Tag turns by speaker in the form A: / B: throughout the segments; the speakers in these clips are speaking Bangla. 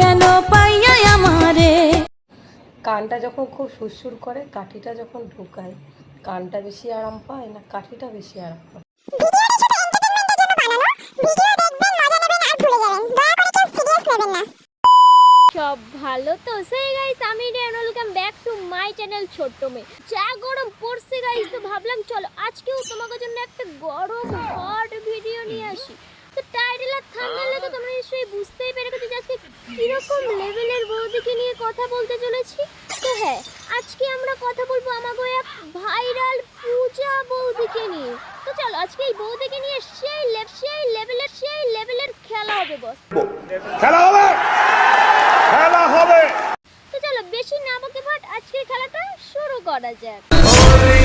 A: কেন পাইয়া আমারে?
B: কানটা যখন খুব সুরসুর করে কাঠিটা যখন ঢুকায় কানটা বেশি আরাম পায় না কাঠিটা বেশি আরাম পায়?
C: সব ভালো তো? সেই গাইস আমি Riyan welcome back to my channel ছোট্ট মেয়ে। যা গরম পড়ছে গাইস তো ভাবলাম চলো আজকেও তোমাদের জন্য একটা গরম হট ভিডিও নিয়ে আসি। তো টাইটেল আর থাম্বনেলে তো তোমরা নিশ্চয়ই বুঝতেই পেরে গেছো কীরকম লেভেলের বৌদিকে নিয়ে কথা বলতে চলেছি? তো হ্যাঁ আজকে আমরা কথা বলব আমাগো এক ভাইরাল পূজা বৌদিকে নিয়ে। তো চলো আজকে এই বৌদিকে নিয়ে সেই লেভ সেই লেভেলের সেই লেভেলের খেলা হবে বস।
D: খেলা হবে! খেলা হবে!
C: তো চলো বেশি না বকে ভাট আজকের খেলাটা শুরু করা যাক।
A: তুমি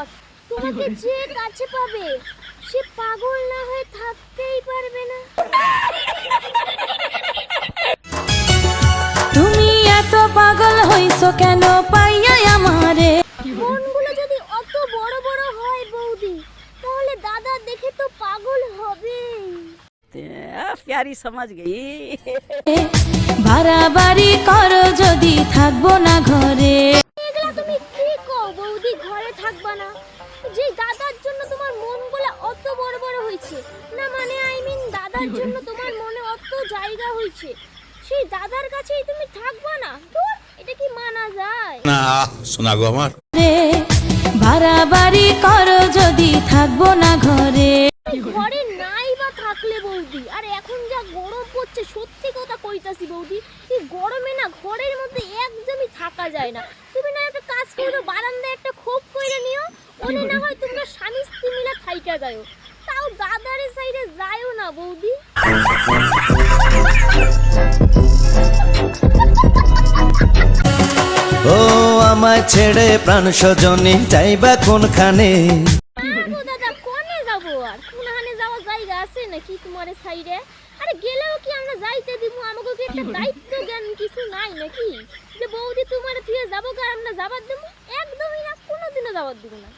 C: পর তোমাকে যে কাছে পাবে সে পাগল না হয়ে থাকতেই পারবে না।
A: তুমি এত পাগল হইছো কেন পাইয়া আমারে?
C: মনগুলো যদি অত বড় বড় হয় বৌদি তাহলে দাদা দেখে তো পাগল হবে
E: প্যারি সমাজ গেই
A: বাড়াবাড়ি করো যদি থাকব না ঘরে।
C: ঘরে থাকবা না। যে দাদার জন্য তোমার মনগুলা অত বড় বড় হয়েছে না মানে আই মিন দাদার জন্য তোমার মনে অত জায়গা হয়েছে। সেই দাদার কাছেই তুমি থাকবা না। ধুর, এটা কি মানা যায়?
D: না শোনা গো আমার।
A: রে বাড়াবাড়ি করো যদি থাকব না ঘরে।
C: ঘরে নাই বা থাকলে বৌদি আর এখন যা গরম পড়ছে সত্যি কথা কইতাছি বৌদি এই গরমে না ঘরের মধ্যে একদমই থাকা যায় না। তুমি না একটা কাজ করো বারান্দায় একটা খোপ কইরে নিও ওনে না হয় তোমরা স্বামী স্ত্রী থাইকা তাও দাদারের সাইডে যায়ও না বৌদি।
F: ও আমায় ছেড়ে প্রাণ স্বজনে যাইবা কোনখানে?
C: দাদা কোনে যাব? আর কোনখানে যাওয়া জায়গা আছে নাকি তোমার সাইডে? আরে গেলেও কি আমরা যাইতে দিব? আমাকে কি একটা দায়িত্ব জ্ঞান কিছু নাই নাকি? যে বৌদি তোমার দিয়ে যাব আর আমরা যাবার দেবো? একদমই না কোনোদিনও যাবার দিব না।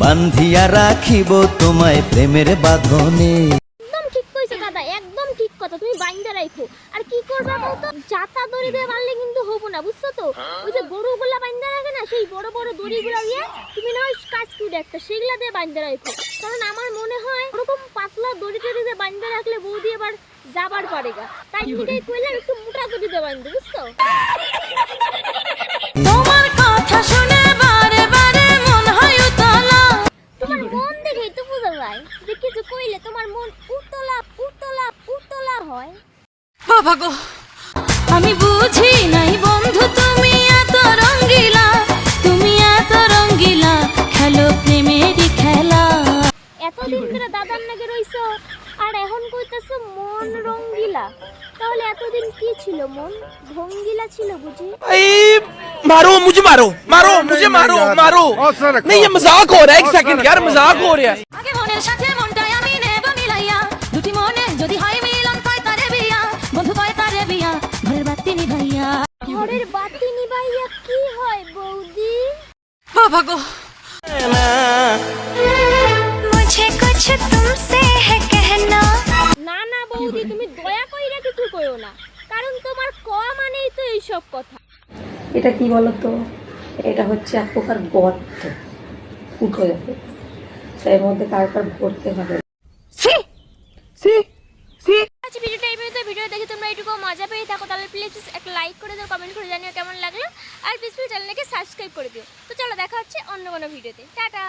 F: বান্ধিয়া রাখিব তোমায় প্রেমের বাঁধনে।
C: একদম ঠিক কইছো দাদা একদম ঠিক কথা তুমি বাইন্দা রাখো আর কি করবা বলতো জাতা দড়ি দিয়ে বানলে কিন্তু হব না বুঝছ তো? ওই যে গরুগুলা বাইন্দা রাখে না সেই বড় বড় দড়িগুলা দিয়ে তুমি না ওই কাজ কুড়ে একটা সেগুলা দিয়ে বাইন্দা রাখো কারণ আমার মনে হয় ওরকম পাতলা দড়ি টড়ি দিয়ে বাইন্দা রাখলে বৌদি এবার যাবার পারে গা। তাই এটাই কইলাম একটু মোটা দড়ি দিয়ে বাইন্দে বুঝছ?
A: তোমার আমি বুঝি নাই বন্ধু তুমি এত রঙ্গিলা তুমি এত রঙ্গিলা খেলো প্রেমেরই খেলা
C: এতদিন ধরে দাদার নাকি রইছো আর এখন কইতাছো মন রঙ্গিলা তাহলে এতদিন কি ছিল মন ভঙ্গিলা ছিল বুঝি
G: मारो मुझे मारो मारो मुझे मारो मारो नहीं ये मजाक हो रहा है एक सेकंड यार मजाक हो रहा है
C: বাবা
A: মুঝে কুছ তুমসে হে কহনা
C: না না বৌদি তুমি দয়া কইরা কিছু কইও না। কারণ তোমার ক মানেই তো এইসব কথা।
B: এটা কি বলতো? এটা হচ্ছে এক প্রকার গর্ত। উঠে যাবে তাই মধ্যে তারপর ভরতে হবে?
C: সি সি সি আচ্ছা ভিডিওটা এই ভিডিও দেখে তোমরা একটু মজা পেয়ে থাকো। তাহলে প্লিজ একটা লাইক করে দাও কমেন্ট করে জানিও কেমন লাগল। আর প্লিজ চ্যানেলটাকে সাবস্ক্রাইব করে দিও। তো চলো দেখা হচ্ছে অন্য কোনো ভিডিওতে টাটা!